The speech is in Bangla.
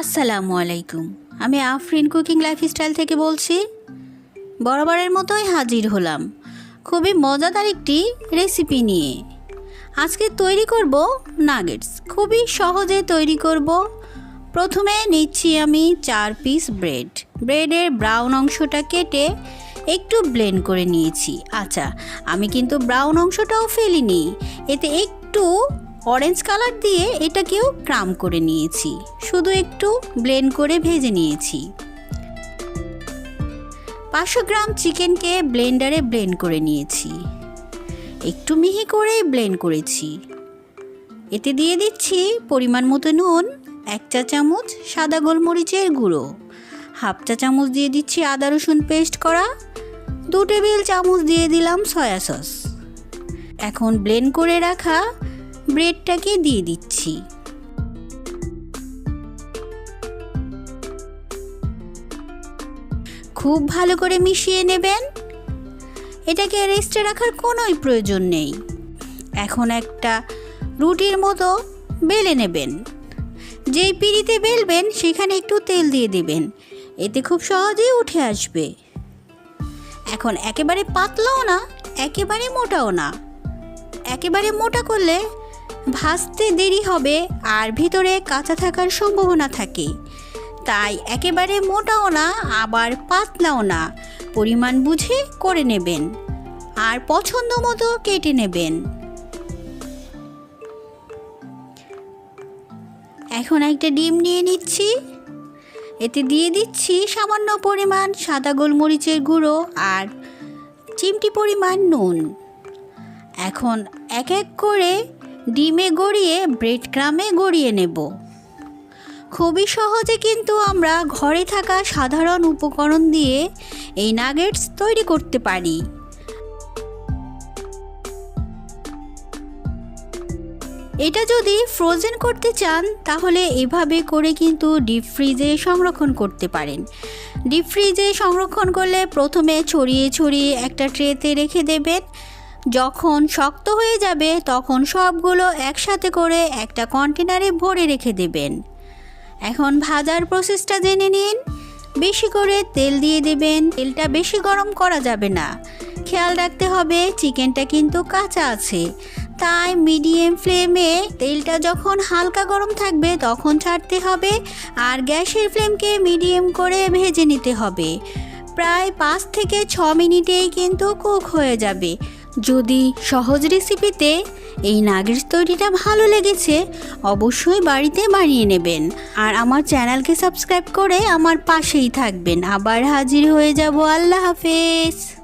আসসালামু আলাইকুম। আমি আফরিন কুকিং লাইফস্টাইল থেকে বলছি, বরাবরের মতোই হাজির হলাম। খুবই মজাদার একটি রেসিপি নিয়ে। আজকে তৈরি করব নাগেটস। খুবই সহজে তৈরি করব। প্রথমে নিচ্ছি আমি চার পিস ব্রেড। ব্রেডের ব্রাউন অংশটা কেটে একটু ব্লেন্ড করে নিয়েছি। আচ্ছা আমি কিন্তু ব্রাউন অংশটাও ফেলিনি। এতে একটু অরেঞ্জ কালার দিয়ে এটাকেও ক্রাম করে নিয়েছি। শুধু একটু ব্লেন্ড করে ভেজে নিয়েছি। পাঁচশো গ্রাম চিকেনকে ব্লেন্ডারে ব্লেন্ড করে নিয়েছি। একটু মিহি করে ব্লেন্ড করেছি। এতে দিয়ে দিচ্ছি পরিমাণ মতো নুন, এক চা চামচ সাদা গোলমরিচের গুঁড়ো, হাফ চা চামচ দিয়ে দিচ্ছি আদা রসুন পেস্ট করা, দু টেবিল চামচ দিয়ে দিলাম সয়া সস এখন ব্লেন্ড করে রাখা ব্রেডটাকে দিয়ে দিচ্ছি। খুব ভালো করে মিশিয়ে নেবেন। এটাকে রেস্টে রাখার কোনোই প্রয়োজন নেই। এখন একটা রুটির মতো বেলে নেবেন। যেই পিড়িতে বেলবেন, সেখানে একটু তেল দিয়ে দেবেন। এতে খুব সহজেই উঠে আসবে। এখন একেবারে পাতলাও না, একেবারে মোটাও না। একেবারে মোটা করলে ভাজতে দেরি হবে আর ভিতরে কাঁচা থাকার সম্ভাবনা থাকে। তাই একেবারে মোটাও না, আবার পাতলাও না। পরিমাণ বুঝে করে নেবেন আর পছন্দ মতো কেটে নেবেন। এখন একটা ডিম নিয়ে নিচ্ছি। এতে দিয়ে দিচ্ছি সামান্য পরিমাণ সাদা গোলমরিচের গুঁড়ো আর চিমটি পরিমাণ নুন। এখন এক এক করে ডিমে গড়িয়ে ব্রেড ক্রামে গড়িয়ে নেব। খুবই সহজে কিন্তু আমরা ঘরে থাকা সাধারণ উপকরণ দিয়ে এই নাগেটস তৈরি করতে পারি। এটা যদি ফ্রোজেন করতে চান, তাহলে এভাবে করে কিন্তু ডিপ ফ্রিজে সংরক্ষণ করতে পারেন। ডিপ ফ্রিজে সংরক্ষণ করলে প্রথমে ছড়িয়ে ছড়িয়ে একটা ট্রেতে রেখে দেবেন। যখন শক্ত হয়ে যাবে, তখন সবগুলো একসাথে করে একটা কন্টেনারে ভরে রেখে দেবেন। এখন ভাজার প্রসেসটা জেনে নিন। বেশি করে তেল দিয়ে দেবেন। তেলটা বেশি গরম করা যাবে না। খেয়াল রাখতে হবে, চিকেনটা কিন্তু কাঁচা আছে। তাই মিডিয়াম ফ্লেমে তেলটা যখন হালকা গরম থাকবে, তখন ছাড়তে হবে আর গ্যাসের ফ্লেমকে মিডিয়াম করে ভেজে নিতে হবে। প্রায় পাঁচ থেকে ছ মিনিটেই কিন্তু কুক হয়ে যাবে। যদি সহজ রেসিপিতে এই নাগের তৈরিটা ভালো লেগেছে, অবশ্যই বাড়িতে বানিয়ে নেবেন। আর আমার চ্যানেলকে সাবস্ক্রাইব করে আমার পাশেই থাকবেন। আবার হাজির হয়ে যাব। আল্লাহ হাফেজ।